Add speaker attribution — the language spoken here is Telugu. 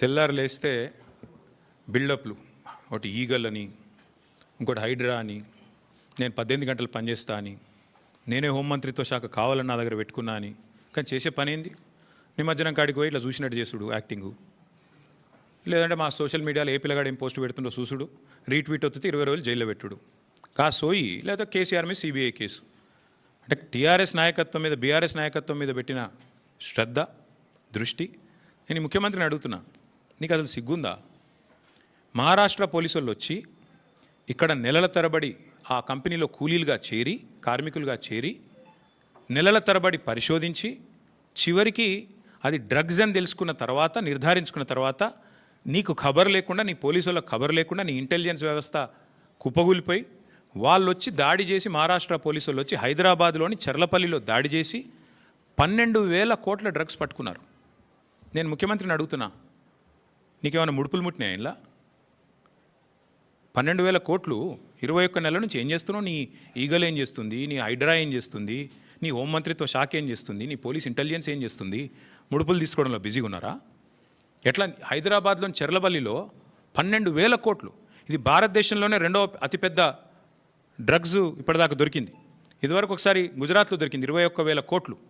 Speaker 1: తెల్లారు లేస్తే బిల్డప్లు ఒకటి ఈగల్ అని ఇంకోటి హైడ్రా అని నేను పద్దెనిమిది గంటలు పనిచేస్తా అని నేనే హోంమంత్రిత్వ శాఖ కావాలని నా దగ్గర పెట్టుకున్నా అని. కానీ చేసే పని ఏంది? నిమజ్జనం కాడికి పోయి ఇట్లా చూసినట్టు చేసుడు యాక్టింగు. లేదంటే మా సోషల్ మీడియాలో ఏ పిల్లగాడు ఏం పోస్ట్ పెడుతుండో చూసుడు రీట్వీట్ వస్తే ఇరవై రోజులు జైల్లో పెట్టుడు. కా సోయి లేదా కేసీఆర్ మీద సిబిఐ కేసు. అంటే టీఆర్ఎస్ నాయకత్వం మీద బీఆర్ఎస్ నాయకత్వం మీద పెట్టిన శ్రద్ధ దృష్టి నేను ముఖ్యమంత్రిని అడుగుతున్నా. నీకు అసలు సిగ్గుందా? మహారాష్ట్ర పోలీసులు వచ్చి ఇక్కడ నెలల తరబడి ఆ కంపెనీలో కూలీలుగా చేరి కార్మికులుగా చేరి నెలల తరబడి పరిశోధించి చివరికి అది డ్రగ్స్ అని తెలుసుకున్న తర్వాత నిర్ధారించుకున్న తర్వాత నీకు ఖబర్ లేకుండా నీ పోలీసు ఖబర్ లేకుండా నీ ఇంటెలిజెన్స్ వ్యవస్థ కుప్పగూలిపోయి వాళ్ళు వచ్చి దాడి చేసి మహారాష్ట్ర పోలీసులు వచ్చి హైదరాబాద్లోని చర్లపల్లిలో దాడి చేసి పన్నెండు వేల కోట్ల డ్రగ్స్ పట్టుకున్నారు. నేను ముఖ్యమంత్రిని అడుగుతున్నా నీకేమైనా ముడుపులు ముట్టినాయా ఇలా పన్నెండు వేల కోట్లు ఇరవై ఒక్క నెల నుంచి ఏం చేస్తున్నావు? నీ ఈగల్ ఏం చేస్తుంది? నీ హైడ్రా ఏం చేస్తుంది? నీ హోంమంత్రిత్వ శాఖ ఏం చేస్తుంది? నీ పోలీస్ ఇంటెలిజెన్స్ ఏం చేస్తుంది? ముడుపులు తీసుకోవడంలో బిజీగా ఉన్నారా? ఎట్లా? హైదరాబాద్లోని చెర్లబల్లిలో పన్నెండు వేల కోట్లు. ఇది భారతదేశంలోనే రెండవ అతిపెద్ద డ్రగ్స్ ఇప్పటిదాకా దొరికింది. ఇదివరకు ఒకసారి గుజరాత్లో దొరికింది ఇరవై ఒక్క వేల కోట్లు.